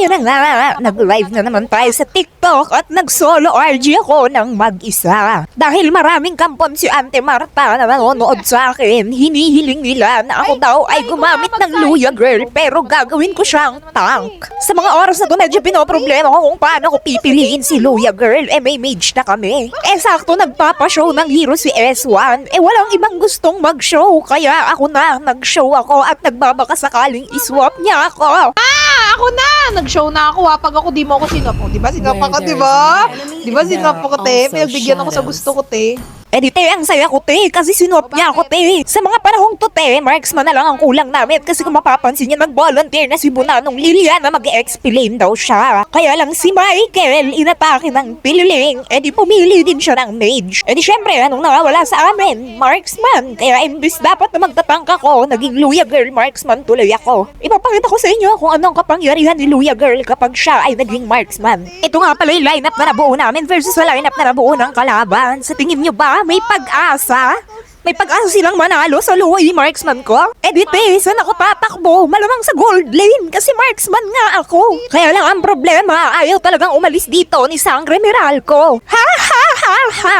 Ayun na nga, nag-live na naman tayo sa TikTok at nag-solo RG ako ng mag-isa. Dahil maraming kampon si Ante Marta na nanonood sa akin, hinihiling nila na ako daw ay gumamit ng Luya Girl pero gagawin ko siyang tank. Sa mga oras na to, medyo pinoproblema ko kung paano ko pipiliin si Luya Girl. Eh may mage na kami. Eh sakto nagpapashow ng hero si S1. Eh walang ibang gustong mag-show kaya ako na nag-show ako at nagbabaka sakaling iswap niya ako. Ah, ako na! Nag-show na ako ha. Pag ako di mo ako sinapo. Di ba sinapa ka, di ba? Di ba sinapa ko, te? Pinagbigyan ako sa gusto ko, te. Eh di te, ang saya ko te, kasi sinwap niya ako te. Sa mga panahong to te, marksman na lang ang kulang namin kasi kung mapapansin niya nag-volunteer na si Bunanong Lilia na mag-explain daw siya. Kaya lang si Michael inatake ng pililing, eh pumili din siya ng mage. Eh di syempre, anong nawawala sa amin? Marksman. Kaya imbis dapat na magtatangk ako, naging Luya Girl Marksman tuloy ako. Ipapakita ko sa inyo kung anong kapangyarihan ni Luya Girl kapag siya ay naging marksman. Ito nga pala yung lineup na nabuo namin versus sa lineup na nabuo ng kalaban. Sa tingin nyo ba, may pag-asa? May pag-asa silang manalo sa ni marksman ko? Eh di te, saan ako tatakbo? Malamang sa gold lane kasi marksman nga ako. Kaya lang ang problema, ayaw talagang umalis dito ni Sangre Meralco. Ha ha ha ha!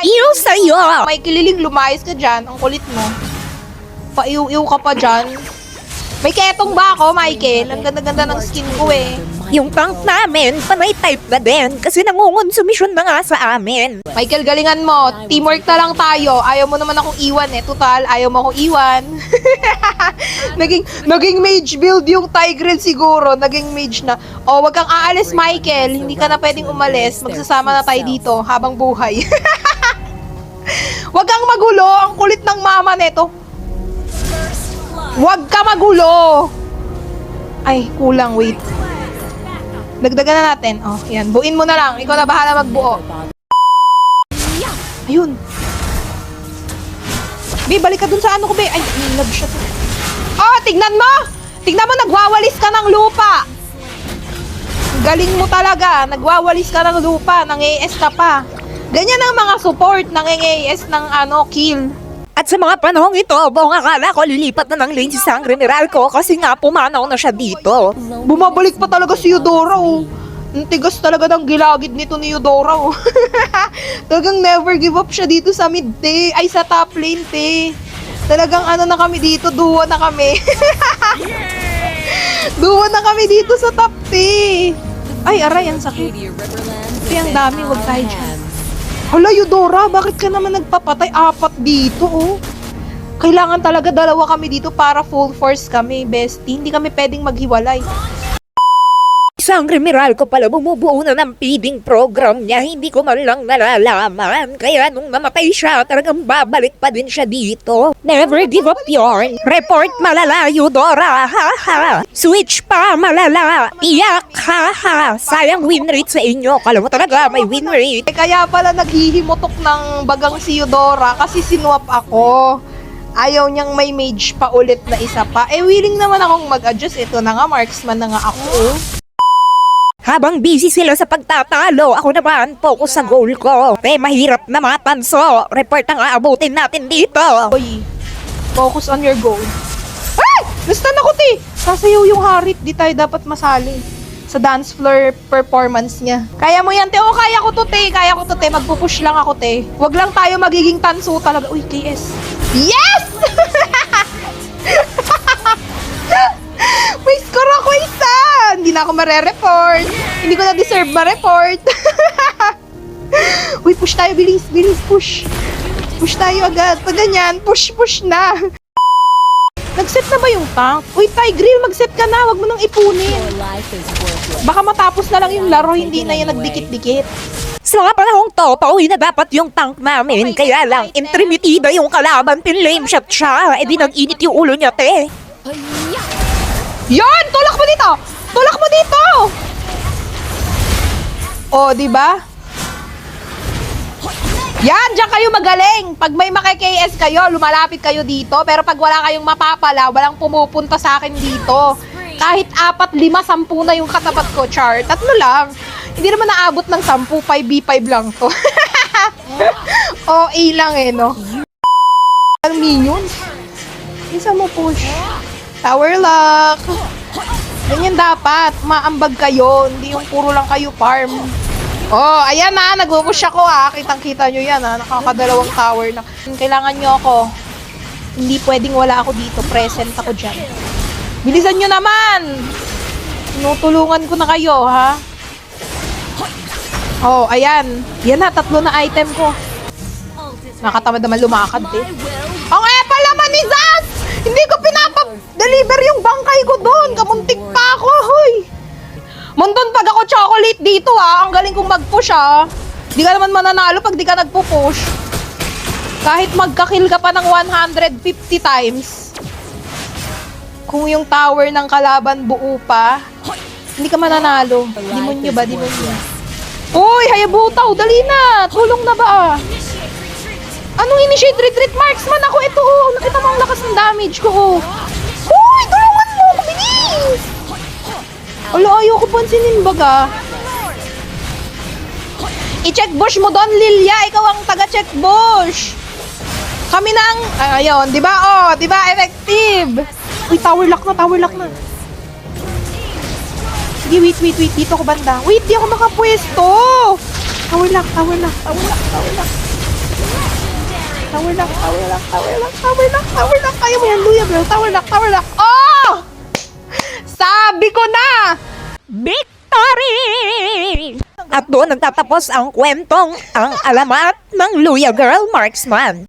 Iyo sa'yo! May kililing lumayas ka dyan. Ang kulit mo. Paiw-iw ka pa dyan. May ketong ba ako, Michael? Ang ganda-ganda ng skin ko eh. Yung tank namin, panay type na din kasi nangungonsumisyon na nga sa amin. Michael, galingan mo. Teamwork na lang tayo. Ayaw mo naman akong iwan eh. Total, ayaw mo akong iwan. naging, naging mage build yung Tigreal siguro. Naging mage na. O, wag kang aalis, Michael. Hindi ka na pwedeng umalis. Magsasama na tayo dito habang buhay. wag kang magulo. Ang kulit ng mama neto. Wag ka magulo. Ay, kulang. Wait. Dagdagan na natin. Oh, yan. Buin mo na lang. Ikaw na bahala magbuo. Ayun. Be, balik ka dun sa ano ko, be. Ay, love shot. Oh, tignan mo! Tignan mo, nagwawalis ka ng lupa. Galing mo talaga. Nagwawalis ka ng lupa. Nang AS ka pa. Ganyan ang mga support ng AS ng ano, kill. At sa mga panahong ito, buong akala ko lilipat na ng lane si Sangre Meralco kasi nga pumanaw na siya dito. Bumabalik pa talaga si Eudora, oh. Ang tigas talaga ng gilagid nito ni Eudora, oh. Talagang never give up siya dito sa mid, te. Ay, sa top lane, te. Talagang ano na kami dito, duwa na kami. duwa na kami dito sa top, te. Ay, aray, ang sakit. Te, ang dami, huwag tayo dyan. Hala, Eudora, bakit ka naman nagpapatay? Apat dito, oh. Kailangan talaga dalawa kami dito para full force kami, bestie. Hindi kami pwedeng maghiwalay. Sangre Meralco pala bumubuo na ng feeding program niya, hindi ko man lang nalalaman. Kaya nung namatay siya, talagang babalik pa din siya dito. Never give up yarn. Report malala, Eudora, ha ha. Switch pa, malala. Iyak, ha ha. Sayang win rate sa inyo. Kala mo talaga may win rate. Eh, kaya pala naghihimutok ng bagang si Eudora kasi sinwap ako. Ayaw niyang may mage pa ulit na isa pa. Eh, willing naman akong mag-adjust. Ito na nga, marksman na nga ako. Oh. Habang busy sila sa pagtatalo, ako naman focus sa goal ko. Eh, mahirap na matanso. Report ang aabutin natin dito. Uy, focus on your goal. Ay! Nastan ako, ti! Sasayaw yung harit. Di tayo dapat masali sa dance floor performance niya. Kaya mo yan, te. O, kaya ko to, te. Kaya ko to, te. Magpupush lang ako, te. Huwag lang tayo magiging tanso talaga. Uy, KS. Yes! Hindi na ako mare-report. Hindi ko na deserve ma-report. Uy, push tayo. Bilis, bilis, push. Push tayo agad. Pag ganyan, push, push na. Nag-set na ba yung tank? Uy, Tigreal, mag-set ka na. Huwag mo nang ipunin. Baka matapos na lang yung laro, hindi na yan nagdikit-dikit. Sa mga panahong to, pauwi na dapat yung tank namin. Kaya lang, intermitida yung kalaban, pinlame shot siya. E di nag-init yung ulo niya, te. Yan! Tulak mo dito! Tulak mo dito! Oh, di ba? Yan, diyan kayo magaling. Pag may maki-KS kayo, lumalapit kayo dito. Pero pag wala kayong mapapala, walang pumupunta sa akin dito. Kahit apat, lima, sampu na yung katapat ko, char. Tatlo lang. Hindi naman naabot ng sampu, 5v5 lang to. OA lang eh, no? Ang minions. Isa mo push. Tower lock. Ganyan dapat. Maambag kayo. Hindi yung puro lang kayo farm. Oh, ayan na. Nag-push ako ah. Kitang-kita nyo yan ah. Nakakadalawang tower na. Kailangan nyo ako. Hindi pwedeng wala ako dito. Present ako dyan. Bilisan nyo naman! Tinutulungan ko na kayo, ha? Oh, ayan. Yan na, tatlo na item ko. Nakatamad naman lumakad eh. Ang epal naman ni Zaz! Hindi ko pinapa-deliver yung bangkay ko doon. Kamuntik pa ako, hoy! Mundon pag ako chocolate dito ah. Ang galing kong mag-push ah. Di ka naman mananalo pag di ka nagpo-push. Kahit magka-kill ka pa ng 150 times. Kung yung tower ng kalaban buo pa, hindi ka mananalo. Demonyo ba? Demonyo. Uy, hayabutaw, dali na! Tulong na ba? Anong initiate retreat marksman ako? Ito oh, nakita mo ang lakas ng damage ko oh. Alo, ayoko pansinin baga. I-check bush mo doon, Lilia. Ikaw ang taga-check bush. Kami na ang... Ay, ayun, di ba? Oh, di ba? Effective. Uy, tower lock na, tower lock na. Sige, wait, wait, wait. Dito ako banda. Wait, di ako makapwesto. Tower lock, tower lock, tower lock, tower lock. Tower lock, tower lock, tower lock, tower lock, tower lock. Kaya mo yan, Luya, bro. Tower lock, tower lock. Oh! Sabi ko na! Victory! At doon nagtatapos ang kwentong ang alamat ng Luya Girl Marksman.